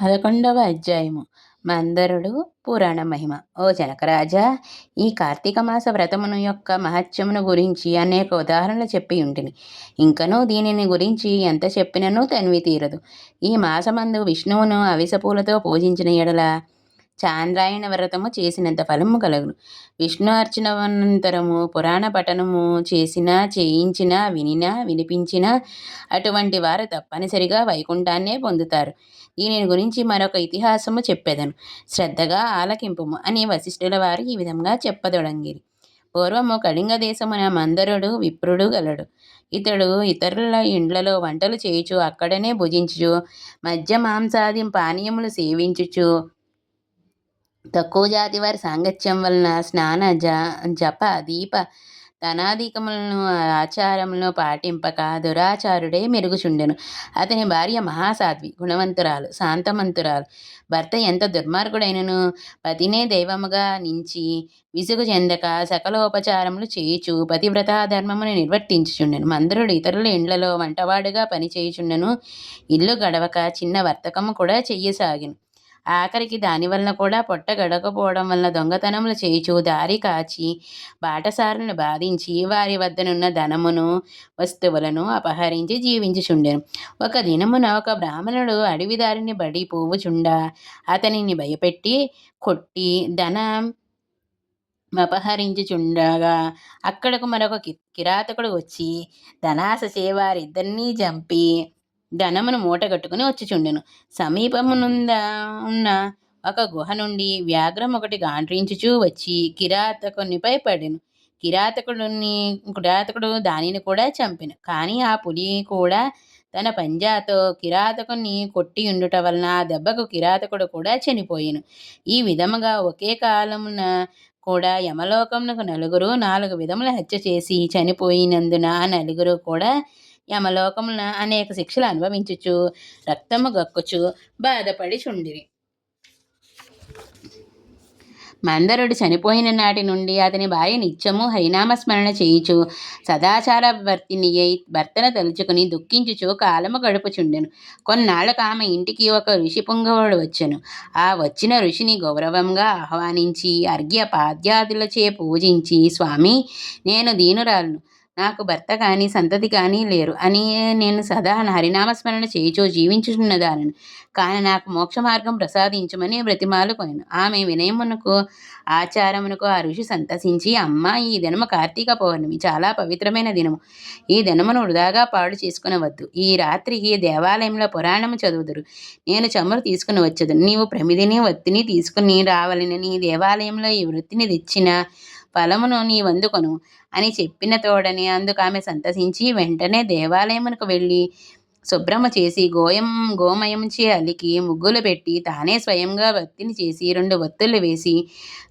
పదకొండవ అధ్యాయము. మందరుడు పురాణ మహిమ. ఓ జనకరాజా ఈ కార్తీక మాస వ్రతమును యొక్క మహత్యమును గురించి అనేక ఉదాహరణలు చెప్పి ఉంటిని. ఇంకనూ దీనిని గురించి ఎంత చెప్పినను తనివి తీరదు. ఈ మాసమందు విష్ణువును అవిసపూలతో పూజించిన ఎడల చాంద్రాయణ వ్రతము చేసినంత ఫలము కలగును. విష్ణు అర్చనవంతరము పురాణ పఠనము చేసినా చేయించినా వినినా వినిపించినా అటువంటి వారు తప్పనిసరిగా వైకుంఠాన్నే పొందుతారు. ఈయన గురించి మరొక ఇతిహాసము చెప్పేదను. శ్రద్ధగా ఆలకింపుము అని వశిష్ఠుల వారు ఈ విధంగా చెప్పదొడంగిరి. పూర్వము కళింగ దేశమున మందరుడు విప్రుడు గలడు. ఇతడు ఇతరుల ఇండ్లలో వంటలు చేయుచు అక్కడనే భుజించుచు మధ్య మాంసాది పానీయములు సేవించుచు తక్కువ జాతి వారి సాంగత్యం వలన స్నాన జ జప దీప ధనాధికములను ఆచారములను పాటింపక దురాచారుడే మెరుగుచుండెను. అతని భార్య మహాసాధ్వి గుణవంతురాలు శాంతమంతురాలు. భర్త ఎంత దుర్మార్గుడైనను పతినే దైవముగా నించి విసుగు చెందక సకలోపచారములు చేయుచు పతివ్రతా ధర్మమును నిర్వర్తించుచుండెను. మందరుడు ఇతరుల ఇండ్లలో వంటవాడుగా పనిచేయుచుండెను. ఇల్లు గడవక చిన్న వర్తకము కూడా చెయ్యసాగిను. ఆఖరికి దానివలన కూడా పొట్ట గడకపోవడం వలన దొంగతనములు చేయుచు దారి కాచి బాటసారులను బాధించి వారి వద్దనున్న ధనమును వస్తువులను అపహరించి జీవించుచుండెను. ఒక దినమున ఒక బ్రాహ్మణుడు అడవి దారిని బడి పోవుచుండ అతనిని భయపెట్టి కొట్టి ధనం అపహరించుచుండగా అక్కడకు మరొక కిరాతకుడు వచ్చి ధనాశ వారిద్దరినీ చంపి ధనమును మూటగట్టుకుని వచ్చిచుండెను సమీపమునుంద ఉన్న ఒక గుహ నుండి వ్యాఘ్రం ఒకటి గాండ్రించుచూ వచ్చి కిరాతకునిపై పడెను. కిరాతకుడిని కిరాతకుడు దానిని కూడా చంపెను. కానీ ఆ పులి కూడా తన పంజాతో కిరాతకుని కొట్టి ఉండుట వలన ఆ దెబ్బకు కిరాతకుడు కూడా చనిపోయాను. ఈ విధముగా ఒకే కాలమున కూడా యమలోకమునకు నలుగురు నాలుగు విధముల హత్య చేసి చనిపోయినందున ఆ నలుగురు కూడా యమలోకమున అనేక శిక్షలు అనుభవించుచు రక్తము గక్కుచు బాధపడి చుండిరి. మందరుడు చనిపోయిన నాటి నుండి అతని భార్య నిత్యము హరినామస్మరణ చేయుచు సదాచార వర్తిని అయి భర్తను తలుచుకుని దుఃఖించుచు కాలము గడుపుచుండెను. కొన్నాళ్ళకు ఆమె ఇంటికి ఒక ఋషి పుంగవుడు వచ్చెను. ఆ వచ్చిన ఋషిని గౌరవంగా ఆహ్వానించి అర్ఘ్య పాద్యాదులచే పూజించి స్వామి నేను దీనురాలను. నాకు భర్త కానీ సంతతి కానీ లేరు. అని నేను సదా హరినామస్మరణ చేయిచో జీవించుచున్నదానని కానీ నాకు మోక్ష మార్గం ప్రసాదించమని బ్రతిమాలుకొనను ఆమె వినయమునకు ఆచారమునకు ఆ ఋషి సంతసించి అమ్మ ఈ దినము కార్తీక పౌర్ణమి చాలా పవిత్రమైన దినము. ఈ దినమును వృధాగా పాడు చేసుకునవద్దు. ఈ రాత్రికి దేవాలయంలో పురాణము చదువుదురు. నేను చమురు తీసుకుని వచ్చదు నీవు ప్రమిదిని వత్తిని తీసుకుని రావాలని. నీ దేవాలయంలో ఈ వృత్తిని తెచ్చిన ఫలమును నీ వందుకొను అని చెప్పిన తోడని అందుకు ఆమె సంతసించి వెంటనే దేవాలయమునకు వెళ్ళి శుభ్రమ చేసి గోయం గోమయంచి అలికి ముగ్గులు పెట్టి తానే స్వయంగా వత్తిని చేసి రెండు వత్తులు వేసి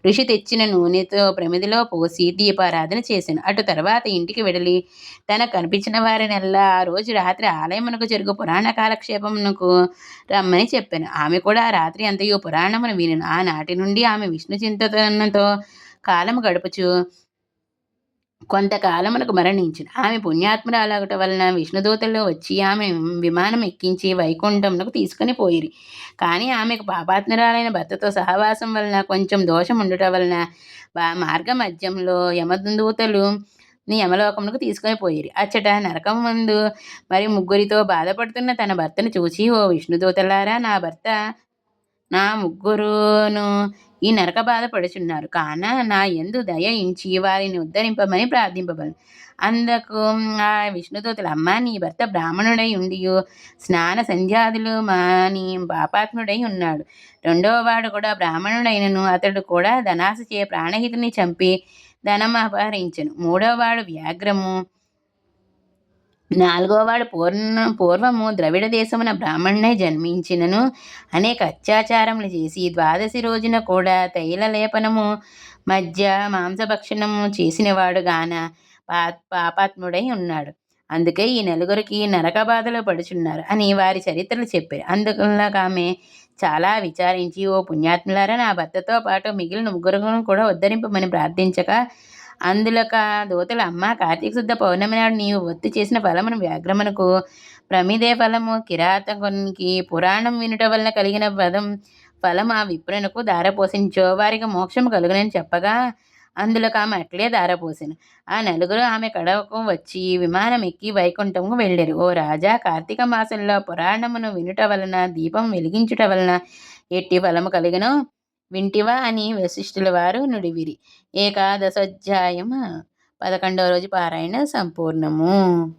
ఋషి తెచ్చిన నూనెతో ప్రమిదిలో పోసి దీపారాధన చేశాను అటు తర్వాత ఇంటికి వెడలి తన కనిపించిన వారినల్లా ఆ రోజు రాత్రి ఆలయమునకు జరుగు పురాణ కాలక్షేపమునకు రమ్మని చెప్పాను. ఆమె కూడా ఆ రాత్రి అంతయు పురాణమును వినను. ఆనాటి నుండి ఆమె విష్ణు చింతనతో కాలము గడుపుచు. కొంతకాలమునకు మరణించిన. ఆమె పుణ్యాత్మరాలగట వలన విష్ణుదూతల్లో వచ్చి ఆమె విమానం ఎక్కించి వైకుంఠంలోకి తీసుకుని పోయిరి. కానీ ఆమెకు పాపాత్మరాలైన భర్తతో సహవాసం వలన కొంచెం దోషం ఉండటం వలన మార్గ మధ్యంలో యమదూతలు నీ యమలోకమునకు తీసుకొని పోయిరి. అచ్చట నరకం ముందు మరి ముగ్గురితో బాధపడుతున్న తన భర్తను చూసి ఓ విష్ణుదూతలారా నా భర్త నా ముగ్గురును ఈ నరక బాధ పడుచున్నారు. కాన నా ఎందు దయించి వారిని ఉద్ధరింపమని ప్రార్థింపబడు. అందుకు ఆ విష్ణుదూతుల అమ్మ నీ భర్త బ్రాహ్మణుడై ఉండి స్నాన సంధ్యాదులు మాని పాపాత్ముడై ఉన్నాడు. రెండవ వాడు కూడా బ్రాహ్మణుడైనను. అతడు కూడా ధనాశ చే ప్రాణహితుని చంపి ధనం అపహరించను మూడవ వాడు వ్యాఘ్రము. నాలుగోవాడు పూర్ణ పూర్వము ద్రవిడ దేశమున బ్రాహ్మణునే జన్మించినను. అనేక అత్యాచారములు చేసి ద్వాదశి రోజున కూడా తైలలేపనము మధ్య మాంసభక్షణము చేసినవాడు గాన పా పాపాత్ముడై ఉన్నాడు. అందుకే ఈ నలుగురికి నరక బాధలు పడుచున్నారు అని వారి చరిత్రలు చెప్పారు. అందుకు ఆమె చాలా విచారించి ఓ పుణ్యాత్ములారా నా భర్తతో పాటు మిగిలిన ముగ్గురు కూడా ఉద్ధరింపమని ప్రార్థించగా అందులోక దూతలు అమ్మ కార్తీక శుద్ధ పౌర్ణమి నాడు నీవు ఒత్తి చేసిన ఫలమును వ్యాఘ్రమునకు ప్రమిదే ఫలము కిరాతకునికి పురాణం వినుట వలన కలిగిన పదం ఫలం ఆ విప్రునకు దారపోసించో. వారికి మోక్షము కలుగునని చెప్పగా అందులోకి ఆమె అట్లే దారపోసెను. ఆ నలుగురు ఆమె కడవకు వచ్చి విమానం ఎక్కి వైకుంఠంకు వెళ్ళారు. ఓ రాజా కార్తీక మాసంలో పురాణమును వినుట వలన దీపం వెలిగించుట వలన ఎట్టి ఫలము కలిగినో? వింటివా అని వశిష్ఠుల వారు నుడివిరి. ఏకాదశోధ్యాయము పదకొండవ రోజు పారాయణ సంపూర్ణము.